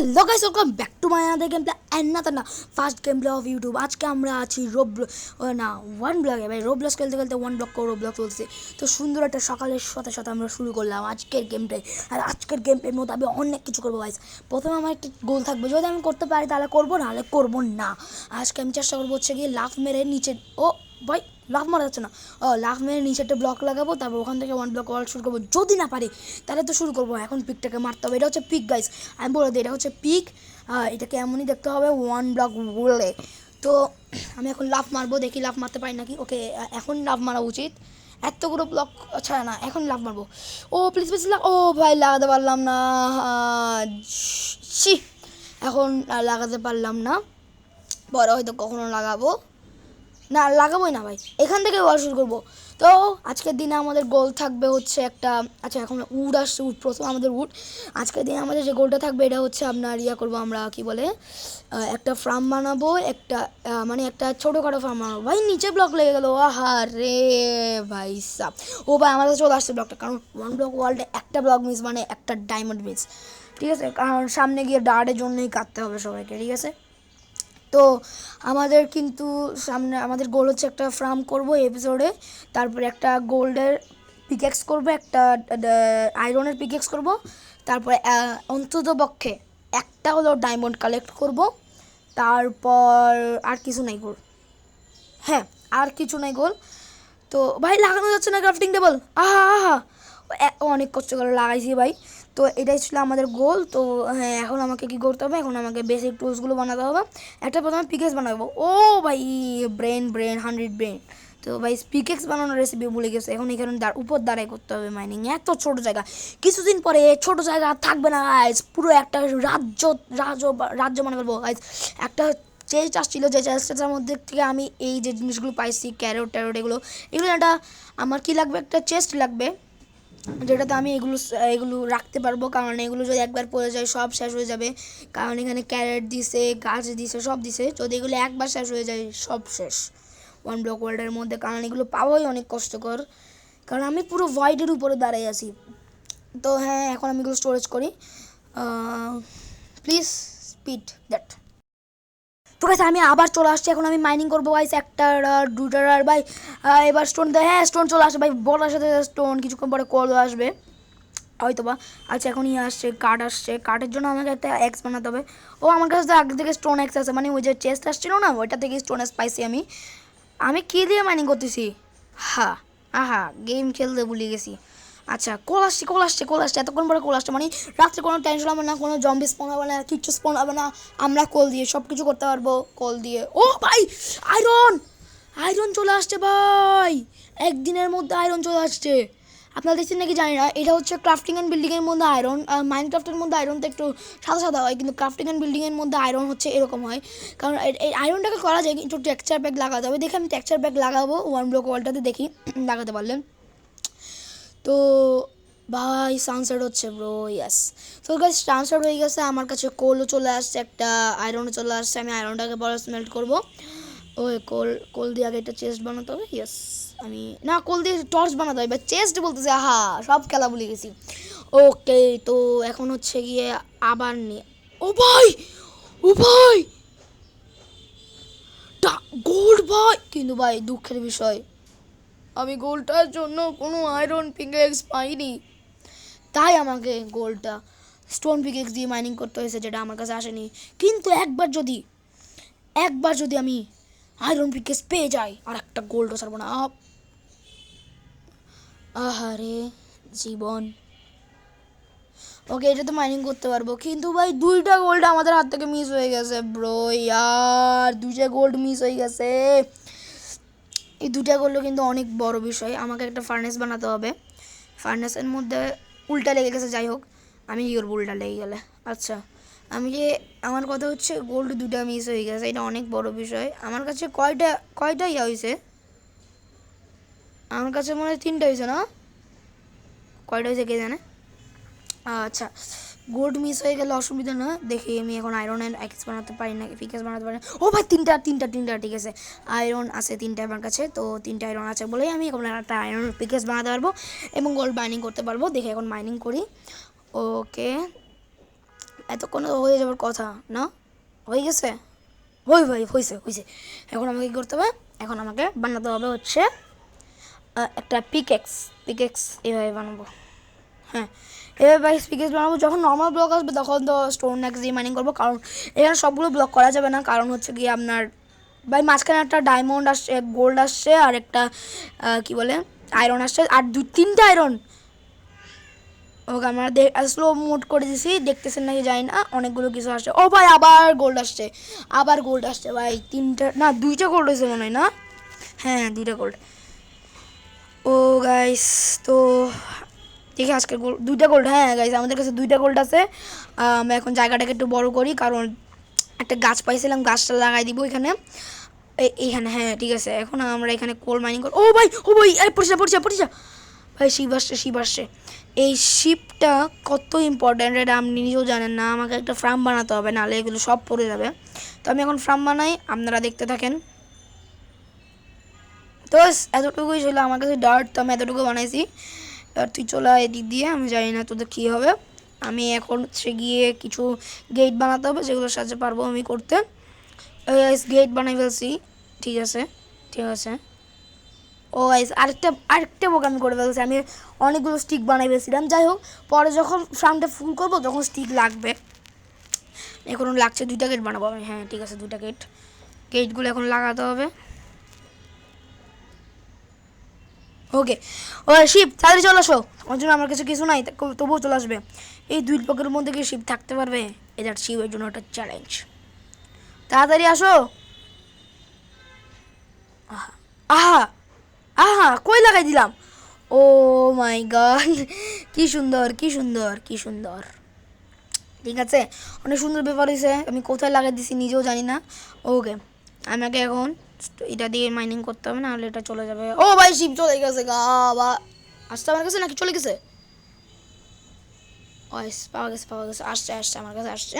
Hello guys welcome back to my other game play and না না first game play of YouTube আজকে আমরা আছি রোব না ওয়ান ব্লগে ভাই। রোব ব্লক খেলতে খেলতে ওয়ান ব্লক করে ব্লক চলছে। তো সুন্দর একটা সকালের সাথে সাথে আমরা শুরু করলাম আজকের গেমটাই আর আজকের গেম প্লের মধ্যে আমি অনেক কিছু করব গাইস প্রথমে আমার একটা গোল থাকবে। যদি আমি করতে পারি তাহলে করব, নাহলে করব না। আজকে আমি চেষ্টা করব হচ্ছে গিয়ে লাফ মেরে নিচে ও ভাই লাফ মারা যাচ্ছে না। ও লাফ মেরে নিচে একটা ব্লক লাগাবো, তারপর ওখান থেকে ওয়ান ব্লক ওয়ার্ল্ড শুরু করব। যদি না পারি, তাহলে তো শুরু করব। এখন পিকটাকে মারতে হবে। এটা হচ্ছে পিক গাইস আমি বলে দিই, এটা হচ্ছে পিক এটাকে এমনই দেখতে হবে ওয়ান ব্লক বলে তো, আমি এখন লাফ মারবো, দেখি লাফ মারতে পারি নাকি। ওকে এখন লাফ মারা উচিত। এতগুলো ব্লক আচ্ছা না, এখন লাফ মারবো। ও প্লিজ প্লিজ লাগ ও ভাই, লাগাতে পারলাম না। ছি। এখন লাগাতে পারলাম না। পরে হয়তো কখনো লাগাবো। না, লাগাবোই না ভাই। এখান থেকে বলা শুরু করব। তো আজকের দিনে আমাদের গোল থাকবে হচ্ছে একটা আচ্ছা এখন উড আসছে উড প্রথম আমাদের উড আজকের দিনে আমাদের যে গোলটা থাকবে, এটা হচ্ছে আপনার ইয়া করব আমরা, কি বলে একটা ফার্ম বানাবো, একটা মানে একটা ছোটোখাটো ফার্ম বানাবো। ভাই, নিচে ব্লক লেগে গেলো। আহা রে ভাই, সাপ। ও ভাই আমাদের চলে আসছে ব্লকটা কারণ ওয়ান ব্লক ওয়ার্ল্ডে একটা ব্লক মিস মানে একটা ডায়মন্ড মিস ঠিক আছে? কারণ সামনে গিয়ে ডার্ডের জন্যই কাটতে হবে সবাইকে, ঠিক আছে? তো আমাদের কিন্তু সামনে, আমাদের গোল হচ্ছে একটা ফার্ম করব এপিসোডে তারপরে একটা গোল্ডের পিকেক্স করব, একটা আয়রনের পিকেক্স করব। তারপরে অন্তত পক্ষে একটা হলো ডায়মন্ড কালেক্ট করব। তারপর আর কিছু নাই গোল হ্যাঁ আর কিছু নাই গোল তো ভাই, লাগানো যাচ্ছে না ক্রাফটিং টেবল আহা আহা। অনেক কষ্ট করে লাগাইছি ভাই। তো এটাই ছিল আমাদের গোল তো হ্যাঁ এখন আমাকে কি করতে হবে? এখন আমাকে বেসিক টুলসগুলো বানাতে হবে। একটা প্রথমে পিকেক্স বানাবো। ও ভাই ব্রেন ব্রেন হান্ড্রেড ব্রেন তো ভাই পিকেক্স বানানোর রেসিপি ভুলে গেছে। এখন এখানে উপর দাঁড়াই করতে হবে মাইনিং এত ছোট জায়গা। কিছুদিন পরে ছোট জায়গা থাকবে না গাইজ পুরো একটা রাজ্য রাজ্য রাজ্য মানে বলব গাইজ একটা যে চাষ ছিল, যে চাষটার মধ্যে থেকে আমি এই যে জিনিসগুলো পাইছি ক্যারোট ট্যারোট এগুলো। এগুলো একটা আমার কি লাগবে? একটা চেস্ট লাগবে। যেটাতে আমি এগুলো এগুলো রাখতে পারব, কারণ এগুলো যদি একবার পড়ে যায় সব শেষ হয়ে যাবে। কারণ এখানে ক্যারেট দিছে, গাছ দিছে, সব দিছে। যদি এগুলো একবার শেষ হয়ে যায়, সব শেষ। ওয়ান ব্লক ওয়ার্ল্ডের মধ্যে। কারণ এগুলো পাওয়াই অনেক কষ্টকর। কারণ আমি পুরো ভয়েডের উপরে দাঁড়িয়ে আছি। তো হ্যাঁ এখন আমি এগুলো স্টোরেজ করি। প্লিজ স্পিড দ্যাট তো গাইস আমি আবার চলে আসছি, এখন আমি মাইনিং করব গাইস একটা দুটার আর ভাই এবার স্টোন হ্যাঁ স্টোন চলে আসে, ভাই বলার সাথে স্টোন কিছুক্ষণ পরে কল আসবে। হয়তো বা আচ্ছা এখন ইয়ে আসছে কাঠ আসছে কাঠের জন্য আমাকে একটা এক্স বানাতে হবে। ও, আমার কাছে তো আগে থেকে স্টোন এক্স আছে মানে ওই যে চেস্ট আসছিল না, ওইটা থেকে স্টোন এক্স পাইছি আমি। আমি কী দিয়ে মাইনিং করতেছি? হা, আহা গেম খেলতে ভুলে গেছি। আচ্ছা কল আসছে কল আসছে কল আসছে। এতক্ষণ পরে কল আসছে মানে রাত্রে কোনো টেনশন হবে না, কোনো জম্বি স্পন হবে না, কিচ্ছু স্পন হবে না। আমরা কোল দিয়ে সব কিছু করতে পারব, কল দিয়ে। ও ভাই আয়রন আয়রন চলে আসছে ভাই। একদিনের মধ্যে আয়রন চলে আসছে। আপনারা দেখছেন নাকি জানি না, এটা হচ্ছে ক্রাফটিং অ্যান্ড বিল্ডিংয়ের মধ্যে আয়রন মাইন্ড ক্রাফটের মধ্যে আয়রনটা একটু সাদা সাদা হয়, কিন্তু ক্রাফটিং অ্যান্ড বিল্ডিংয়ের মধ্যে আয়রন হচ্ছে এরকম হয়। কারণ এই আয়রনটাকে করা যায়, কিন্তু টেক্সচার ব্যাগ লাগাতে হবে। দেখে আমি টেক্সচার ব্যাগ লাগাবো ওয়ান ব্লক ওয়ালটাতে দেখি লাগাতে পারলেন। তো ভাই সানসেট হচ্ছে ব্রো ইয়াস তো গাছ ট্রান্সফার হয়ে গেছে, আমার কাছে কোলও চলে আসছে, একটা আয়রনও চলে আসছে, আমি আয়রনটাকে পরে স্মেল্ট করব। ওই কোল কোল দিয়ে আগে একটা চেস্ট বানাতে হবে ইয়েস আমি, না কোল দিয়ে টর্চ বানাতে হবে চেস্ট বলতেছে, আহা, সব খেলা ভুলে গেছি। ওকে তো এখন হচ্ছে গিয়ে আবার নিয়ে ও ভাই ও ভাই গোল্ড ভাই, কিন্তু ভাই, দুঃখের বিষয়। আমি গোলটার জন্য কোনো আয়রন পিকেক্স পাইনি। তাই আমাকে গোলটা স্টোন পিকেক্স দিয়ে মাইনিং করতে হয়েছে, যেটা আমার কাছে আসেনি। কিন্তু একবার যদি একবার যদি আমি আয়রন পিকেক্স পেয়ে যাই, আর একটা গোল্ডও ছাড়বো না। আহারে, জীবন। ওকে, এটা তো মাইনিং করতে পারব। কিন্তু ভাই, দুইটা গোল্ড আমাদের হাত থেকে মিস হয়ে গেছে ব্রো ইয়ার। দুইটা গোল্ড মিস হয়ে গেছে। এই দুটা করল কিন্তু অনেক বড় বিষয়। আমাকে একটা ফার্নেস বানাতে হবে। ফার্নেসের মধ্যে উল্টা লেগে গেছে, যাই হোক। আমি কী করব, উল্টা লেগে গেলে। আচ্ছা আমি যে, আমার কথা হচ্ছে গোল্ড দুটা মিস হয়ে গেছে, এটা অনেক বড় বিষয়। আমার কাছে কয়টা কয়টা ইয়া হয়েছে আমার কাছে মনে হয় তিনটা হয়েছে না? কয়টা হয়েছে কে জানে? আচ্ছা গোল্ড মিস হয়ে গেলে অসুবিধা না। দেখি আমি এখন আয়রন আয়রনের এক্স বানাতে পারি না পিকেস বানাতে পারি ও ভাই, তিনটা তিনটা তিনটা, ঠিক আছে। আয়রন আছে তিনটা আমার কাছে, তো তিনটা আয়রন আছে বলেই আমি এখন একটা আয়রন পিকেস বানাতে পারব এবং গোল্ড মাইনিং করতে পারব। দেখে এখন মাইনিং করি। ওকে এতক্ষণ হয়ে যাবার কথা, না? হয়ে গেছে? ওই ভাই হয়েছে হয়েছে এখন আমাকে কী করতে হবে? এখন আমাকে বানাতে হবে হচ্ছে একটা পিকেক্স পিকেক্স এভাবে বানাবো। হ্যাঁ এভাবে ভাই বানাবো। যখন নর্মাল ব্লক আসবে, তখন তো স্টোন নেক্স দিয়ে মাইনিং করব। কারণ এখানে সবগুলো ব্লক করা যাবে না। কারণ হচ্ছে কি আপনার, ভাই, মাঝখানে একটা ডায়মন্ড আসছে গোল্ড আসছে, আর একটা কি বলে? আয়রন আসছে। আর দুই তিনটা আয়রন ওকে, আমরা স্লো মুড করে দিছি। দেখতেছেন নাকি? যাই না। অনেকগুলো কিছু আসছে। ও ভাই, আবার গোল্ড আসছে। আবার গোল্ড আসছে, ভাই। তিনটা, না, দুইটা গোল্ড হয়েছে মনে হয়, না? হ্যাঁ দুইটা গোল্ড ও গাইস তো দেখি আজকে গোল্ড দুইটা গোল্ড হ্যাঁ গাইস আমাদের কাছে দুইটা গোল্ড আছে। আমরা এখন জায়গাটাকে একটু বড় করি, কারণ একটা গাছ পাইছিলাম, গাছটা লাগাই দিব এখানে। এই- এইখানে হ্যাঁ ঠিক আছে, এখন আমরা এখানে কোল মাইনিং করি ও ভাই ও ভাই, আরে, পড়ছে পড়ছে পড়ছে ভাই, শিব আসছে শিব আসছে। এই শিপটা কত ইম্পর্ট্যান্ট এটা আপনি নিজেও জানেন না, আমাকে একটা ফার্ম বানাতে হবে, নাহলে এগুলো সব পড়ে যাবে। তো আমি এখন ফার্ম বানাই, আপনারা দেখতে থাকেন। তো এতটুকুই ছিল আমার কাছে ডার্ট তো আমি এতটুকু বানাইছি। আর তুই চলে এদিক দিয়ে, আমি জানি না তোদের কী হবে। আমি এখন হচ্ছে গিয়ে কিছু গেট বানাতে হবে, যেগুলোর সাহায্যে পারব আমি করতে। গেট বানাই ফেলছি। ঠিক আছে ঠিক আছে। ও গাইস আরেকটা আরেকটা বোক আমি করে ফেলছি। আমি অনেকগুলো স্টিক বানাই ফেলছিলাম। যাই হোক, পরে যখন ফার্মটা ফুল করব, তখন স্টিক লাগবে। এখন লাগছে দুইটা গেট বানাবো আমি। হ্যাঁ ঠিক আছে, দুইটা গেট গেটগুলো এখন লাগাতে হবে। ওকে ও, শিব, তাড়াতাড়ি চলে আসো। আমার জন্য আমার কাছে কিছু নাই তবুও চলে আসবে। এই দুই পকের মধ্যে কি শিব থাকতে পারবে? এটা শিবের জন্য একটা চ্যালেঞ্জ তাড়াতাড়ি আসো। আহা আহা আহা, কই লাগাই দিলাম? ও মাই গড কি সুন্দর কি সুন্দর কি সুন্দর। ঠিক আছে? অনেক সুন্দর ব্যাপার হয়েছে আমি কোথায় লাগাই দিছি নিজেও জানি না। ওকে আমাকে এখন এটা দিয়ে মাইনিং করতে হবে না হলে এটা চলে যাবে। ও ভাই, শিব চলে গেছে গা, বা আসতে আমার কাছে নাকি? চলে গেছে? ও পাওয়া গেছে পাওয়া গেছে, আসছে আসছে, আমার কাছে আসছে।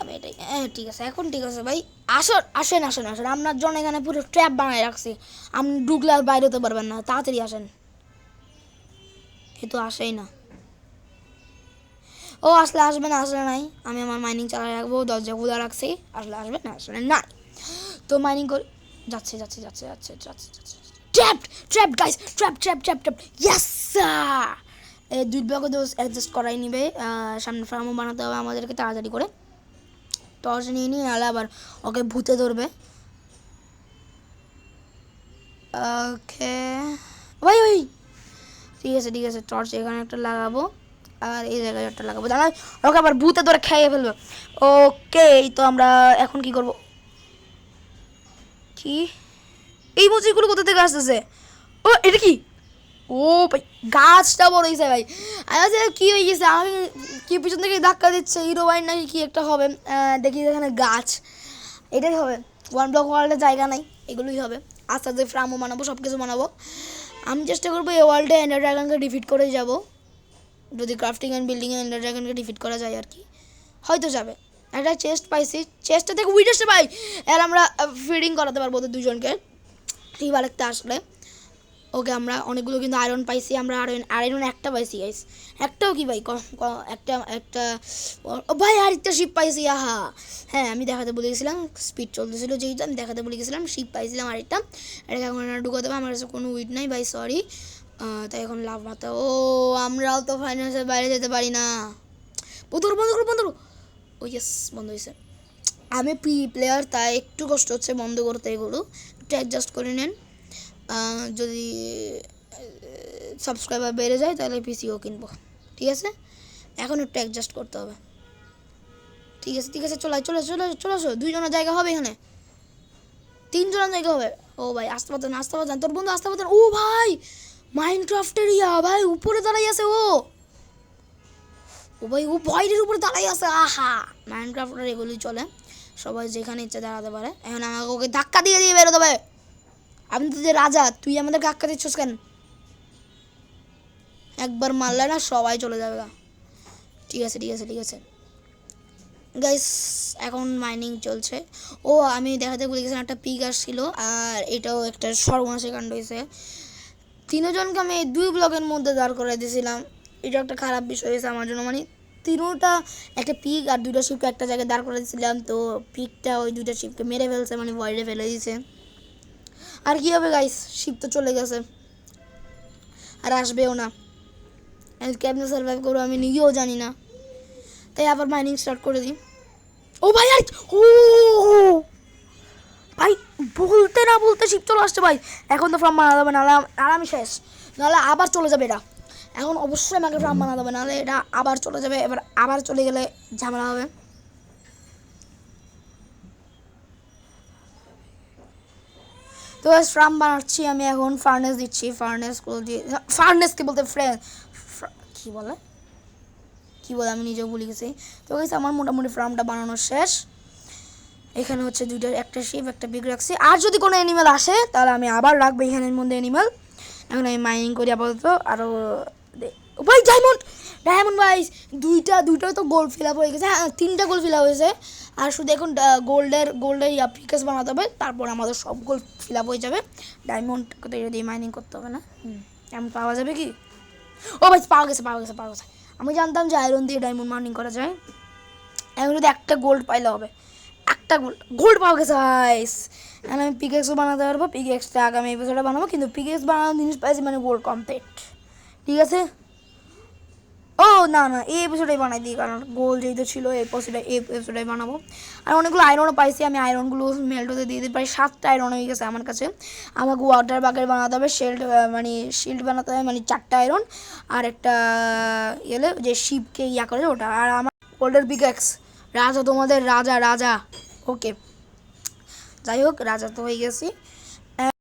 আমি এটাই হ্যাঁ ঠিক আছে, এখন ঠিক আছে ভাই। আসুন আসেন আসেন আসেন আপনার জন্য এখানে পুরো ট্র্যাপ বানায় রাখছি। আপনি আর বাইরে হতে পারবেন না, তাড়াতাড়ি আসেন। এ তো আসেই না। ও, আসলে আসবে না, আসলে নাই। আমি আমার মাইনিং চালাই রাখব, দরজা খোলা রাখছি। আসলে আসবে না, আসলে না তো মাইনিং করে যাচ্ছে যাচ্ছে যাচ্ছে যাচ্ছে যাচ্ছে যাচ্ছে trap trap guys trap trap trap trap yes দুই ব্লকে দোষ অ্যাডজাস্ট করাই নিবে। সামনে ফার্মও বানাতে হবে আমাদেরকে, তাড়াতাড়ি করে। টর্চ নিয়ে নিয়ে নাহলে আবার ওকে ভূতে ধরবে। ওকে ভাই ভাই ঠিক আছে ঠিক আছে টর্চ এখানে একটা লাগাবো। আর এই জায়গায় একটা লাগাবো। জানা ওকে আবার ভূতে ধরে খেয়ে ফেলবে। ওকে তো আমরা এখন কি করব? কি? এই মুচিগুলো কোথা থেকে আসতেছে? ও, এটা কি? ও ভাই, গাছটা বড় হয়েছে ভাই। আচ্ছা কি হয়ে গেছে? আমি কি পিছন থেকে ধাক্কা দিচ্ছে? হিরো বাইন নাকি কি একটা হবে? দেখি এখানে গাছ। এটাই হবে। ওয়ান ব্লক ওয়ার্ল্ডে জায়গা নাই, এগুলোই হবে। আস্তে আস্তে ফ্রামও বানাবো সব কিছু বানাবো। আমি চেষ্টা করব এই ওয়ার্ল্ডে এন্ডার ড্রাগনকে ডিফিট করে যাব। যদি ক্রাফটিং অ্যান্ড বিল্ডিং এন্ডার ড্রাগনকে ডিফিট করা যায় আর কি, হয়তো যাবে। একটা চেস্ট পাইছি চেস্টটা থেকে উইড আসছে ভাই। এর আমরা ফিডিং করাতে পারব ওদের দুজনকে। রিভার একটা আসলে, ওকে আমরা অনেকগুলো কিন্তু আয়রন পাইছি, আমরা আয়রন আয়রন একটা পাইছি গাইস একটাও কি ভাই? একটা একটা, ও ভাই আরেকটা শিপ পাইছি, আহা। হ্যাঁ আমি দেখাতে বলে গেছিলাম স্পিড চলতেছিল যেহেতু, আমি দেখাতে বলে গেছিলাম শিপ পাইছিলাম আরেকটা। এটাকে এখন ঢুকাতে হবে, আমার কাছে কোনো উইট নাই, ভাই সরি তাই এখন লাভ মাথা ও, আমরাও তো ফাইন্যান্সের বাইরে যেতে পারি না। বন্ধ করো বন্ধ করো, বন্ধ ও ইয়েস বন্ধ হয়েছে। আমি প্রি প্লেয়ার তাই একটু কষ্ট হচ্ছে বন্ধ করতে এগুলো একটু অ্যাডজাস্ট করে নেন। যদি সাবস্ক্রাইবার বেড়ে যায়, তাহলে পিসিও কিনবো। ঠিক আছে? এখন একটু অ্যাডজাস্ট করতে হবে। ঠিক আছে ঠিক আছে, চলে চলে চলে চলে আসো দুইজনের জায়গা হবে এখানে। তিনজনের জায়গা হবে। ও ভাই, আসতে পারতেন আসতে পারতেন। তোর বন্ধু আসতে পারতেন। ও ভাই! মাইন্ড ক্রাফটের ইয়া, ভাই, উপরে দাঁড়াই আছে ও। ও ভাই, ও বাইরের উপরে দাঁড়াই আছে, আহা। মাইন্ড ক্রাফটের এগুলি চলে। সবাই যেখানে ইচ্ছে দাঁড়াতে পারে। এখন আমাকে ওকে ধাক্কা দিয়ে দিয়ে বেরোতে হবে। আমি তো যে রাজা, তুই আমাদের ধাক্কা দিচ্ছিস কেন? একবার মারলে না সবাই চলে যাবে। ঠিক আছে ঠিক আছে ঠিক আছে। গাইস এখন মাইনিং চলছে। ও, আমি দেখাতে ভুলে গেছিলাম একটা পিক আসছিল, আর এটাও একটা সর্বনাশী কাণ্ড হয়েছে। তিনজনকে আমি এই দুই ব্লকের মধ্যে দাঁড় করে দিয়েছিলাম। এটা একটা খারাপ বিষয় হয়েছে আমার জন্য। মানে তিনোটা, একটা পিক আর দুইটা শিপকে একটা জায়গায় দাঁড় করে দিয়েছিলাম। তো পিকটা ওই দুইটা শিপকে মেরে ফেলছে মানে ভয়েডে ফেলে দিয়েছে। আর কী হবে গাইস শিপ তো চলে গেছে। আর আসবেও না। কেমনে সার্ভাইভ করব আমি নিজেও জানি না। তাই আবার মাইনিং স্টার্ট করে দিই। ও ভাই, আর ও! ভাই, বলতে না বলতে শিপ চলে আসছে ভাই। এখন তো ফ্রাম বানা যাবে, নাহলে আর আমি শেষ। নাহলে আবার চলে যাবে এটা এখন অবশ্যই আমাকে ফ্রাম বানা যাবে, নাহলে এটা আবার চলে যাবে, এবার আবার চলে গেলে ঝামেলা হবে। তো ফ্রাম বানাচ্ছি আমি এখন ফার্নেস দিচ্ছি ফার্নেসগুলো দিয়ে ফার্নেস কি বলতে? ফ্রেন্ড কি বলে? কি বলে? আমি নিজেও ভুলে গেছি। তো আমার মোটামুটি ফার্মটা বানানো শেষ। এখানে হচ্ছে দুইটা, একটা শিপ একটা বিগ রাখছি আর যদি কোনো অ্যানিমেল আসে, তাহলে আমি আবার রাখব এখানের মধ্যে অ্যানিমেল এখন আমি মাইনিং করি আপাতত। আরও ভাই ডায়মন্ড ডায়মন্ড ভাই দুইটা দুইটা তো গোল্ড ফিল আপ হয়ে গেছে। হ্যাঁ তিনটা গোল্ড ফিল আপ হয়েছে। আর শুধু এখন গোল্ডের গোল্ডের পিকেস বানাতে হবে। তারপর আমাদের সব গোল্ড ফিল আপ হয়ে যাবে। ডায়মন্ড কত এটা দিয়ে মাইনিং করতে হবে না? এমন পাওয়া যাবে কি? ও ভাই, পাওয়া গেছে পাওয়া গেছে পাওয়া গেছে। আমি জানতাম যে আয়রন দিয়ে ডায়মন্ড মাইনিং করা যায়। এখন যদি একটা গোল্ড পাইলে হবে। একটা গোল্ড পাওয়া গেছে গাইস আমি পিকেক্সও বানাতে পারব পিকেক্সটা আগামী এপিসোডে বানাবো, কিন্তু পিকেক্স বানানোর জিনিস পাইছি মানে গোল্ড কমপ্লিট ঠিক আছে? ও, না না, এই এপিসোডেই বানাই দিই, কারণ গোল যেহেতু ছিল, এই এপিসোডে এই এপিসোডে বানাবো। আর অনেকগুলো আয়রনও পাইছি, আমি আয়রনগুলো মেল্ট হতে দিয়ে দিই, প্রায় সাতটা আয়রন হয়ে গেছে আমার কাছে। আমাকে ওয়াটার বাকেট বানাতে হবে শেল্ড মানে শিল্ড বানাতে হবে মানে চারটা আয়রন আর একটা এলে যে শিপকে ইয়া করে ওটা, আর আমার গোল্ডের পিকেক্স রাজা তোমাদের রাজা রাজা। ওকে যাই হোক রাজা তো হয়ে গেছি।